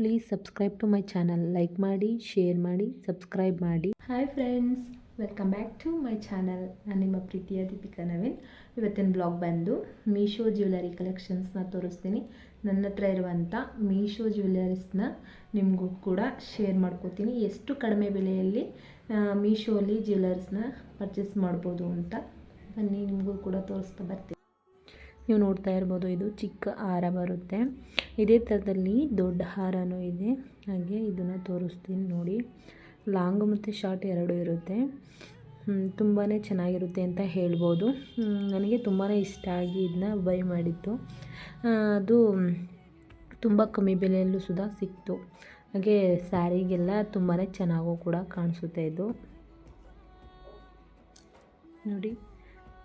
Please subscribe to my channel like ಮಾಡಿ share ಮಾಡಿ subscribe ಮಾಡಿ. Hi friends welcome back to my channel ನಾನು ನಿಮ್ಮ ಪ್ರೀತಿಯ ದೀಪಿಕಾ ನವೀನ್. ಇವತ್ತಿನ ಬ್ಲಾಗ್ ಬಂದು ಮೀಶೋ ಜ್ಯುವೆಲರಿ ಕಲೆಕ್ಷನ್ಸ್ನ ತೋರಿಸ್ತೀನಿ. ನನ್ನ ಹತ್ರ ಇರುವಂಥ ಮೀಶೋ ಜ್ಯುವೆಲರೀಸ್ನ ನಿಮಗೂ ಕೂಡ ಶೇರ್ ಮಾಡ್ಕೋತೀನಿ. ಎಷ್ಟು ಕಡಿಮೆ ಬೆಲೆಯಲ್ಲಿ ಮೀಶೋಲಿ ಜ್ಯುವೆಲರ್ಸ್ನ ಪರ್ಚೇಸ್ ಮಾಡ್ಬೋದು ಅಂತ ಬನ್ನಿ, ನಿಮಗೂ ಕೂಡ ತೋರಿಸ್ತಾ ಬರ್ತೀನಿ. ನೀವು ನೋಡ್ತಾ ಇರ್ಬೋದು, ಇದು ಚಿಕ್ಕ ಹಾರ ಬರುತ್ತೆ. ಇದೇ ಥರದಲ್ಲಿ ದೊಡ್ಡ ಹಾರನೂ ಇದೆ. ಹಾಗೆ ಇದನ್ನು ತೋರಿಸ್ತೀನಿ ನೋಡಿ. ಲಾಂಗ್ ಮತ್ತು ಶಾರ್ಟ್ ಎರಡೂ ಇರುತ್ತೆ. ತುಂಬಾ ಚೆನ್ನಾಗಿರುತ್ತೆ ಅಂತ ಹೇಳ್ಬೋದು. ನನಗೆ ತುಂಬಾ ಇಷ್ಟ ಆಗಿ ಇದನ್ನ ಬೈ ಮಾಡಿತ್ತು ಅದು ತುಂಬ ಕಮ್ಮಿ ಬೆಲೆಯಲ್ಲೂ ಸುದ ಸಿಕ್ತು. ಹಾಗೆ ಸ್ಯಾರಿಗೆಲ್ಲ ತುಂಬಾ ಚೆನ್ನಾಗೂ ಕೂಡ ಕಾಣಿಸುತ್ತೆ ಇದು. ನೋಡಿ.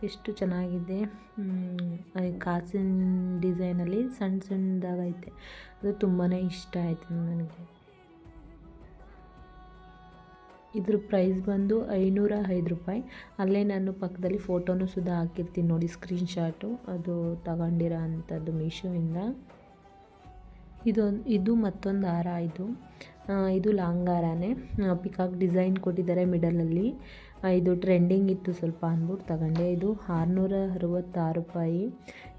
ಎಷ್ಟು ಚೆನ್ನಾಗಿದೆ. ಕಾಸಿನ ಡಿಸೈನಲ್ಲಿ ಸಣ್ಣ ಸಣ್ಣದಾಗೈತೆ. ಅದು ತುಂಬಾ ಇಷ್ಟ ಆಯಿತು ನನಗೆ. ಇದ್ರ ಪ್ರೈಸ್ ಬಂದು ಐನೂರ ಐದು ರೂಪಾಯಿ. ಅಲ್ಲೇ ನಾನು ಪಕ್ಕದಲ್ಲಿ ಫೋಟೋನು ಸುಧಾ ಹಾಕಿರ್ತೀನಿ ನೋಡಿ ಸ್ಕ್ರೀನ್ಶಾಟು ಅದು ತಗೊಂಡಿರೋ ಅಂಥದ್ದು ಮೀಶೋಯಿಂದ ಇದೊಂದು, ಇದು ಮತ್ತೊಂದು ಹಾರ ಇದು. ಇದು ಲಾಂಗ್ ಹಾರನೇ ಪಿಕಾಕ್ ಡಿಸೈನ್ ಕೊಟ್ಟಿದ್ದಾರೆ ಮಿಡಲಲ್ಲಿ ಇದು ಟ್ರೆಂಡಿಂಗ್ ಇತ್ತು ಸ್ವಲ್ಪ ಅಂದ್ಬಿಟ್ಟು ತಗೊಂಡೆ. ಇದು ಆರುನೂರ ಅರವತ್ತಾರು ರೂಪಾಯಿ.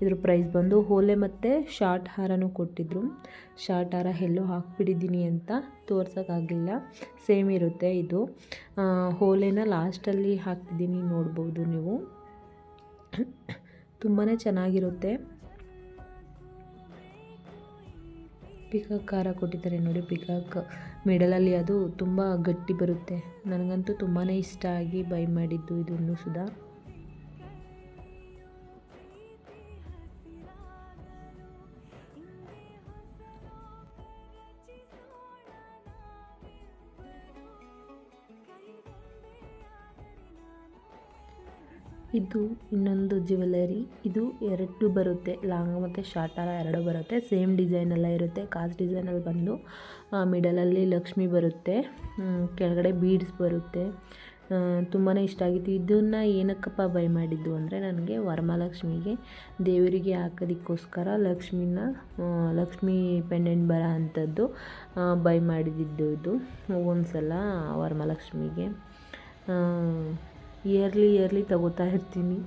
ಇದ್ರ ಪ್ರೈಸ್ ಬಂದು ಹೋಲೆ ಮತ್ತು ಶಾರ್ಟ್ ಹಾರನೂ ಕೊಟ್ಟಿದ್ರು. ಶಾರ್ಟ್ ಹಾರ ಎಲ್ಲೋ ಹಾಕ್ಬಿಟ್ಟಿದ್ದೀನಿ ಅಂತ ತೋರ್ಸೋಕ್ಕಾಗಲಿಲ್ಲ. ಸೇಮ್ ಇರುತ್ತೆ ಇದು. ಹೋಲೆನ ಲಾಸ್ಟಲ್ಲಿ ಹಾಕ್ತಿದ್ದೀನಿ ನೋಡ್ಬೋದು ನೀವು. ತುಂಬಾ ಚೆನ್ನಾಗಿರುತ್ತೆ. ಪಿಕಾಕ್ ಖಾರ ಕೊಟ್ಟಿದ್ದಾರೆ ನೋಡಿ ಪಿಕಾಕ್ ಮಿಡಲಲ್ಲಿ ಅದು ತುಂಬ ಗಟ್ಟಿ ಬರುತ್ತೆ. ನನಗಂತೂ ತುಂಬಾ ಇಷ್ಟ ಆಗಿ ಬೈ ಮಾಡಿದ್ದು ಇದನ್ನು ಸುಧಾ. ಇದು ಇನ್ನೊಂದು ಜ್ಯುವೆಲರಿ. ಇದು ಎರಡು ಬರುತ್ತೆ. ಲಾಂಗ್ ಮತ್ತು ಶಾರ್ಟ್ ಅಲ್ಲ ಎರಡು ಬರುತ್ತೆ. ಸೇಮ್ ಡಿಸೈನ್ ಎಲ್ಲ ಇರುತ್ತೆ. ಕಾಸ್ ಡಿಸೈನಲ್ಲಿ ಬಂದು ಮಿಡಲಲ್ಲಿ ಲಕ್ಷ್ಮಿ ಬರುತ್ತೆ. ಕೆಳಗಡೆ ಬೀಡ್ಸ್ ಬರುತ್ತೆ. ತುಂಬಾ ಇಷ್ಟ ಆಗಿತ್ತು. ಇದನ್ನು ಏನಕ್ಕಪ್ಪ ಬೈ ಮಾಡಿದ್ದು ಅಂದರೆ ನನಗೆ ವರಮಹಾಲಕ್ಷ್ಮಿಗೆ ದೇವರಿಗೆ ಹಾಕೋದಕ್ಕೋಸ್ಕರ ಲಕ್ಷ್ಮಿನ ಲಕ್ಷ್ಮಿ ಪೆಂಡೆಂಟ್ ಬರೋ ಅಂಥದ್ದು ಬೈ ಮಾಡಿದ್ದು ಇದು. ಒಂದು ಸಲ ವರಮಹಾಲಕ್ಷ್ಮಿಗೆ ಇಯರ್ಲಿ ಇಯರ್ಲಿ ತಗೋತಾ ಇರ್ತೀನಿ.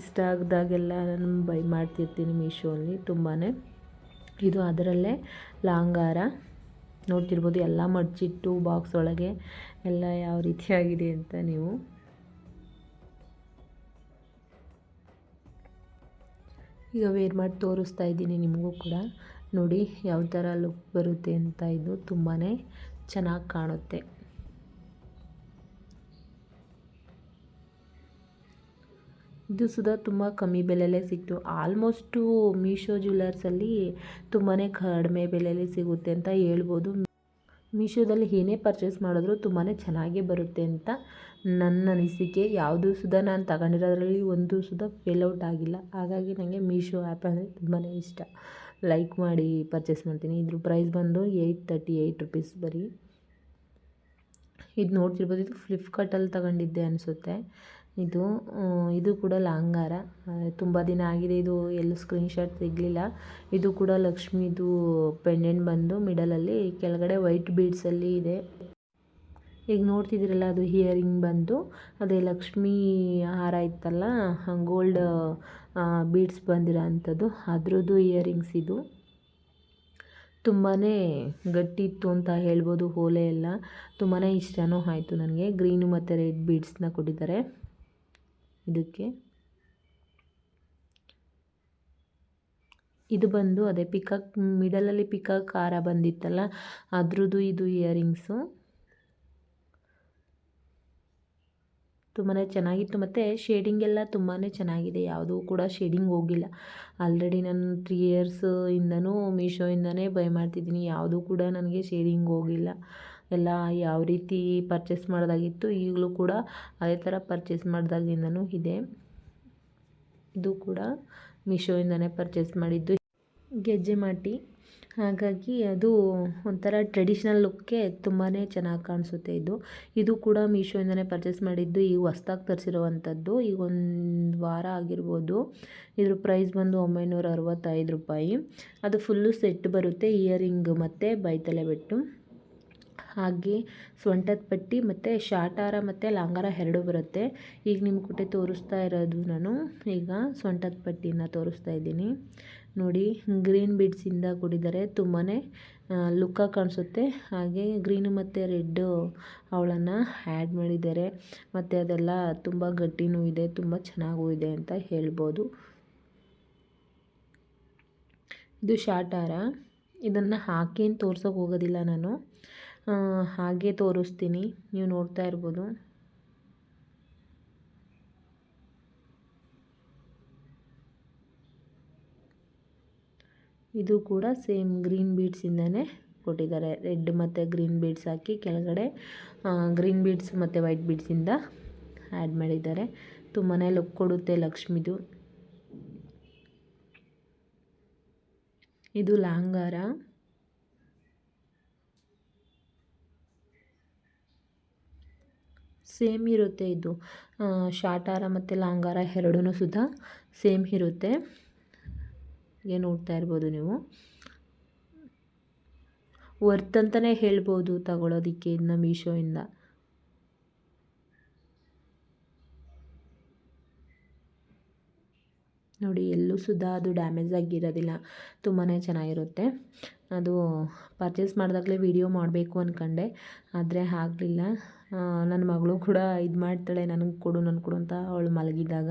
ಇಷ್ಟ ಆಗಿದಾಗೆಲ್ಲ ನಾನು ಬೈ ಮಾಡ್ತಿರ್ತೀನಿ ಮೀಶೋಲ್ಲಿ ತುಂಬಾ ಇದು ಅದರಲ್ಲೇ ಲಾಂಗಾರ ನೋಡ್ತಿರ್ಬೋದು ಎಲ್ಲ ಮಡ್ಚಿಟ್ಟು ಬಾಕ್ಸ್ ಒಳಗೆ ಎಲ್ಲ ಯಾವ ರೀತಿಯಾಗಿದೆ ಅಂತ ನೀವು. ಈಗ ವೇರ್ ಮಾಡಿ ತೋರಿಸ್ತಾ ಇದ್ದೀನಿ ನಿಮಗೂ ಕೂಡ. ನೋಡಿ ಯಾವ ಥರ ಲುಕ್ ಬರುತ್ತೆ ಅಂತ ಇದು ತುಂಬಾ ಚೆನ್ನಾಗಿ ಕಾಣುತ್ತೆ. ಇದು ಸುದಾ ತುಂಬ ಕಮ್ಮಿ ಬೆಲೆಯಲ್ಲೇ ಸಿಕ್ತು. ಆಲ್ಮೋಸ್ಟು ಮೀಶೋ ಜ್ಯುವೆಲ್ಲರ್ಸಲ್ಲಿ ತುಂಬಾ ಕಡಿಮೆ ಬೆಲೆಯಲ್ಲಿ ಸಿಗುತ್ತೆ ಅಂತ ಹೇಳ್ಬೋದು. ಮೀಶೋದಲ್ಲಿ ಏನೇ ಪರ್ಚೇಸ್ ಮಾಡಿದ್ರು ತುಂಬಾ ಚೆನ್ನಾಗೇ ಬರುತ್ತೆ ಅಂತ ನನ್ನ ಅನಿಸಿಕೆ. ಯಾವುದು ಸುಧಾ ನಾನು ತಗೊಂಡಿರೋದ್ರಲ್ಲಿ ಒಂದು ಸುದಾ ಫೇಲ್ ಔಟ್ ಆಗಿಲ್ಲ. ಹಾಗಾಗಿ ನನಗೆ ಮೀಶೋ ಆ್ಯಪ್ ಅಂದರೆ ತುಂಬಾ ಇಷ್ಟ. ಲೈಕ್ ಮಾಡಿ ಪರ್ಚೇಸ್ ಮಾಡ್ತೀನಿ. ಇದ್ರ ಪ್ರೈಸ್ ಬಂದು ಏಯ್ಟ್ ತರ್ಟಿ ಏಯ್ಟ್ ರುಪೀಸ್ ಬರೀ. ಇದು ನೋಡ್ತಿರ್ಬೋದು, ಇದು ಫ್ಲಿಪ್ಕಾರ್ಟಲ್ಲಿ ತಗೊಂಡಿದ್ದೆ ಅನಿಸುತ್ತೆ. ಇದು ಇದು ಕೂಡ ಲಾಂಗಾರ ತುಂಬ ದಿನ ಆಗಿದೆ ಇದು, ಎಲ್ಲೂ ಸ್ಕ್ರೀನ್ಶಾಟ್ ಸಿಗಲಿಲ್ಲ ಇದು ಕೂಡ ಲಕ್ಷ್ಮಿದು ಪೆಂಡೆಂಟ್ ಬಂದು ಮಿಡಲಲ್ಲಿ ಕೆಳಗಡೆ ವೈಟ್ ಬೀಡ್ಸಲ್ಲಿ ಇದೆ. ಈಗ ನೋಡ್ತಿದ್ದೀರಲ್ಲ, ಅದು ಹಿಯರಿಂಗ್ ಬಂದು, ಅದೇ ಲಕ್ಷ್ಮೀ ಹಾರ ಇತ್ತಲ್ಲ ಗೋಲ್ಡ್ ಬೀಡ್ಸ್ ಬಂದಿರೋ ಅಂಥದ್ದು, ಅದ್ರದ್ದು ಇಯರಿಂಗ್ಸ್ ಇದು. ತುಂಬಾ ಗಟ್ಟಿ ಇತ್ತು ಅಂತ ಹೇಳ್ಬೋದು ಓಲೆ ಎಲ್ಲ. ತುಂಬಾ ಇಷ್ಟನೂ ಆಯಿತು ನನಗೆ. ಗ್ರೀನು ಮತ್ತು ರೆಡ್ ಬೀಡ್ಸ್ನ ಕೊಟ್ಟಿದ್ದಾರೆ. ಇದಕ್ಕೆ. ಇದು ಬಂದು ಅದೇ ಪಿಕಕ್, ಮಿಡಲಲ್ಲಿ ಪಿಕಾಕ್ ಖಾರ ಬಂದಿತ್ತಲ್ಲ, ಅದ್ರದ್ದು ಇದು ಇಯರಿಂಗ್ಸು. ತುಂಬಾ ಚೆನ್ನಾಗಿತ್ತು ಮತ್ತು ಶೇಡಿಂಗ್ ಎಲ್ಲ ತುಂಬಾ ಚೆನ್ನಾಗಿದೆ, ಯಾವುದೂ ಕೂಡ ಶೇಡಿಂಗ್ ಹೋಗಿಲ್ಲ. ಆಲ್ರೆಡಿ ನಾನು ತ್ರೀ ಇಯರ್ಸಿಂದನೂ ಮೀಶೋಯಿಂದನೇ ಬೈ ಮಾಡ್ತಿದ್ದೀನಿ, ಯಾವುದೂ ಕೂಡ ನನಗೆ ಶೇಡಿಂಗ್ ಹೋಗಿಲ್ಲ. ಎಲ್ಲ ಯಾವ ರೀತಿ ಪರ್ಚೇಸ್ ಮಾಡೋದಾಗಿತ್ತು, ಈಗಲೂ ಕೂಡ ಅದೇ ಥರ ಪರ್ಚೇಸ್ ಮಾಡಿದಾಗಿಂದನೂ ಇದೆ. ಇದು ಕೂಡ ಮೀಶೋಯಿಂದನೇ ಪರ್ಚೇಸ್ ಮಾಡಿದ್ದು. ಗೆಜ್ಜೆ ಮಾಟಿ. ಹಾಗಾಗಿ ಅದು ಒಂಥರ ಟ್ರೆಡಿಷ್ನಲ್ ಲುಕ್ಗೆ ತುಂಬಾ ಚೆನ್ನಾಗಿ ಕಾಣಿಸುತ್ತೆ ಇದು. ಇದು ಕೂಡ ಮೀಶೋಯಿಂದನೇ ಪರ್ಚೇಸ್ ಮಾಡಿದ್ದು, ಈಗ ಹೊಸ್ದಾಗಿ ತರಿಸಿರುವಂಥದ್ದು. ಈಗ ಒಂದು ವಾರ ಆಗಿರ್ಬೋದು. ಇದ್ರ ಪ್ರೈಸ್ ಬಂದು ಒಂಬೈನೂರ ಅರವತ್ತೈದು ರೂಪಾಯಿ. ಅದು ಫುಲ್ಲು ಸೆಟ್ ಬರುತ್ತೆ ಇಯರಿಂಗ್ ಮತ್ತು ಬೈತಲೆ ಬೆಟ್ಟು. ಹಾಗೆ ಸೊಂಟದ ಪಟ್ಟಿ ಮತ್ತು ಶಾಟಾರ ಮತ್ತು ಲಾಂಗಾರ ಎರಡು ಬರುತ್ತೆ. ಈಗ ನಿಮ್ಮ ಕೂಟೆ ತೋರಿಸ್ತಾ ಇರೋದು ನಾನು. ಈಗ ಸೊಂಟದ ಪಟ್ಟಿನ ತೋರಿಸ್ತಾ ಇದ್ದೀನಿ. ನೋಡಿ ಗ್ರೀನ್ ಬೀಡ್ಸಿಂದ ಕೂಡಿದರೆ ತುಂಬಾ ಲುಕ್ಕಾಗಿ ಕಾಣಿಸುತ್ತೆ. ಹಾಗೆ ಗ್ರೀನು ಮತ್ತು ರೆಡ್ಡು ಅವಳನ್ನು ಆ್ಯಡ್ ಮಾಡಿದ್ದಾರೆ. ಮತ್ತು ಅದೆಲ್ಲ ತುಂಬ ಗಟ್ಟಿನೂ ಇದೆ, ತುಂಬ ಚೆನ್ನಾಗೂ ಇದೆ ಅಂತ ಹೇಳ್ಬೋದು. ಇದು ಶಾಟಾರ. ಇದನ್ನು ಹಾಕೇನು ತೋರ್ಸೋಕೆ ಹೋಗೋದಿಲ್ಲ ನಾನು. ಹಾಗೆ ತೋರಿಸ್ತೀನಿ. ನೀವು ನೋಡ್ತಾ ಇರ್ಬೋದು. ಇದು ಕೂಡ ಸೇಮ್ ಗ್ರೀನ್ ಬೀಡ್ಸಿಂದನೇ ಕೊಟ್ಟಿದ್ದಾರೆ. ರೆಡ್ ಮತ್ತು ಗ್ರೀನ್ ಬೀಡ್ಸ್ ಹಾಕಿ ಕೆಳಗಡೆ ಗ್ರೀನ್ ಬೀಡ್ಸ್ ಮತ್ತು ವೈಟ್ ಬೀಡ್ಸಿಂದ ಆ್ಯಡ್ ಮಾಡಿದ್ದಾರೆ. ತುಂಬಾ ಲುಕ್ ಕೊಡುತ್ತೆ ಲಕ್ಷ್ಮಿದು. ಇದು ಲಾಂಗಾರ. ಸೇಮ್ ಇರುತ್ತೆ ಇದು. ಶಾರ್ಟಾರ ಮತ್ತು ಲಾಂಗಾರ ಎರಡೂ ಸುತ ಸೇಮ್ ಇರುತ್ತೆ. ಏನು ನೋಡ್ತಾ ಇರ್ಬೋದು ನೀವು. ವರ್ತ್ ಅಂತಲೇ ಹೇಳ್ಬೋದು ತಗೊಳ್ಳೋದಕ್ಕೆ ಇದನ್ನ ಮೀಶೋಯಿಂದ ನೋಡಿ, ಎಲ್ಲೂ ಸುಧಾ ಅದು ಡ್ಯಾಮೇಜ್ ಆಗಿರೋದಿಲ್ಲ. ತುಂಬಾ ಚೆನ್ನಾಗಿರುತ್ತೆ. ಅದು ಪರ್ಚೇಸ್ ಮಾಡಿದಾಗಲೇ ವಿಡಿಯೋ ಮಾಡಬೇಕು ಅಂದ್ಕೊಂಡೆ ಆದರೆ ಆಗಲಿಲ್ಲ. ನನ್ನ ಮಗಳು ಕೂಡ ಇದು ಮಾಡ್ತಾಳೆ, ನನಗೆ ಕೊಡು ನನಗೆ ಕೊಡು ಅಂತ ಅವಳು ಮಲಗಿದಾಗ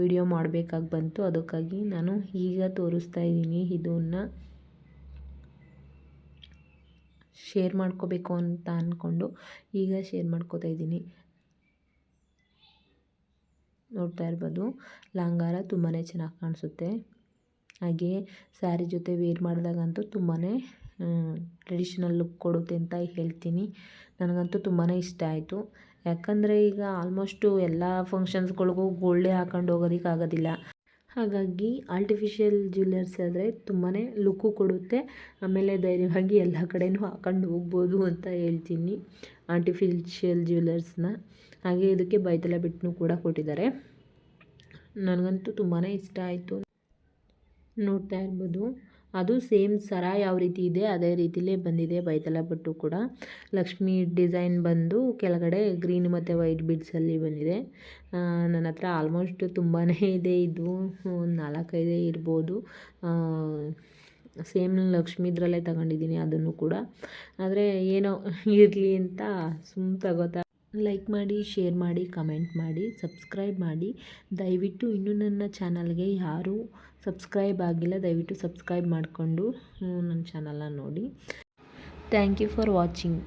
ವಿಡಿಯೋ ಮಾಡಬೇಕಾಗಿ ಬಂತು. ಅದಕ್ಕಾಗಿ ನಾನು ಈಗ ತೋರಿಸ್ತಾ ಇದ್ದೀನಿ ಇದನ್ನು ಶೇರ್ ಮಾಡ್ಕೋಬೇಕು ಅಂತ ಅಂದ್ಕೊಂಡು ಈಗ ಶೇರ್ ಮಾಡ್ಕೋತಾ ಇದ್ದೀನಿ. ನೋಡ್ತಾ ಇರ್ಬೋದು ಲಂಗಾರ ತುಂಬಾ ಚೆನ್ನಾಗಿ ಕಾಣಿಸುತ್ತೆ. ಹಾಗೆ ಸ್ಯಾರಿ ಜೊತೆ ವೇರ್ ಮಾಡಿದಾಗಂತೂ ತುಂಬಾ ಟ್ರೆಡಿಷ್ನಲ್ ಲುಕ್ ಕೊಡುತ್ತೆ ಅಂತ ಹೇಳ್ತೀನಿ. ನನಗಂತೂ ತುಂಬಾ ಇಷ್ಟ ಆಯಿತು. ಯಾಕಂದರೆ ಈಗ ಆಲ್ಮೋಸ್ಟು ಎಲ್ಲ ಫಂಕ್ಷನ್ಸ್ಗಳಿಗೂ ಗೋಲ್ಡೇ ಹಾಕೊಂಡು ಹೋಗೋದಕ್ಕಾಗೋದಿಲ್ಲ ಹಾಗಾಗಿ ಆರ್ಟಿಫಿಷಿಯಲ್ ಜ್ಯುವೆಲ್ಲರ್ಸ್ ಆದರೆ ತುಂಬಾ ಲುಕ್ಕು ಕೊಡುತ್ತೆ. ಆಮೇಲೆ ಧೈರ್ಯವಾಗಿ ಎಲ್ಲ ಕಡೆಯೂ ಹಾಕೊಂಡು ಹೋಗ್ಬೋದು ಅಂತ ಹೇಳ್ತೀನಿ ಆರ್ಟಿಫಿಷಿಯಲ್ ಜ್ಯುವೆಲ್ಲರ್ಸ್ನ ಹಾಗೆ ಇದಕ್ಕೆ ಬೈತಲ ಬಿಟ್ಟನು ಕೂಡ ಕೊಟ್ಟಿದ್ದಾರೆ. ನನಗಂತೂ ತುಂಬಾ ಇಷ್ಟ ಆಯಿತು. ನೋಡ್ತಾ ಇರ್ಬೋದು. ಅದು ಸೇಮ್ ಸರ ಯಾವ ರೀತಿ ಇದೆ, ಅದೇ ರೀತಿಲೇ ಬಂದಿದೆ ಬೈತಲ ಪಟ್ಟು ಕೂಡ. ಲಕ್ಷ್ಮಿ ಡಿಸೈನ್ ಬಂದು ಕೆಳಗಡೆ ಗ್ರೀನ್ ಮತ್ತು ವೈಟ್ ಬಿಡ್ಸಲ್ಲಿ ಬಂದಿದೆ. ನನ್ನ ಹತ್ರ ಆಲ್ಮೋಸ್ಟ್ ತುಂಬಾ ಇದೆ, ಇದು ಒಂದು ನಾಲ್ಕೈದೇ ಇರ್ಬೋದು. ಸೇಮ್ ಲಕ್ಷ್ಮಿದ್ರಲ್ಲೇ ತಗೊಂಡಿದ್ದೀನಿ ಅದನ್ನು ಕೂಡ. ಆದರೆ ಏನೋ ಇರಲಿ ಅಂತ ಸುಮ್ಮ ತಗೋತಾ ಲೈಕ್ ಮಾಡಿ ಶೇರ್ ಮಾಡಿ ಕಮೆಂಟ್ ಮಾಡಿ ಸಬ್ಸ್ಕ್ರೈಬ್ ಮಾಡಿ. ದಯವಿಟ್ಟು ಇನ್ನೂ ನನ್ನ ಚಾನಲ್ಗೆ ಯಾರೂ ಸಬ್ಸ್ಕ್ರೈಬ್ ಆಗಿಲ್ಲ, ದಯವಿಟ್ಟು ಸಬ್ಸ್ಕ್ರೈಬ್ ಮಾಡಿಕೊಂಡು ನನ್ನ ಚಾನಲ್ನ ನೋಡಿ. Thank you for watching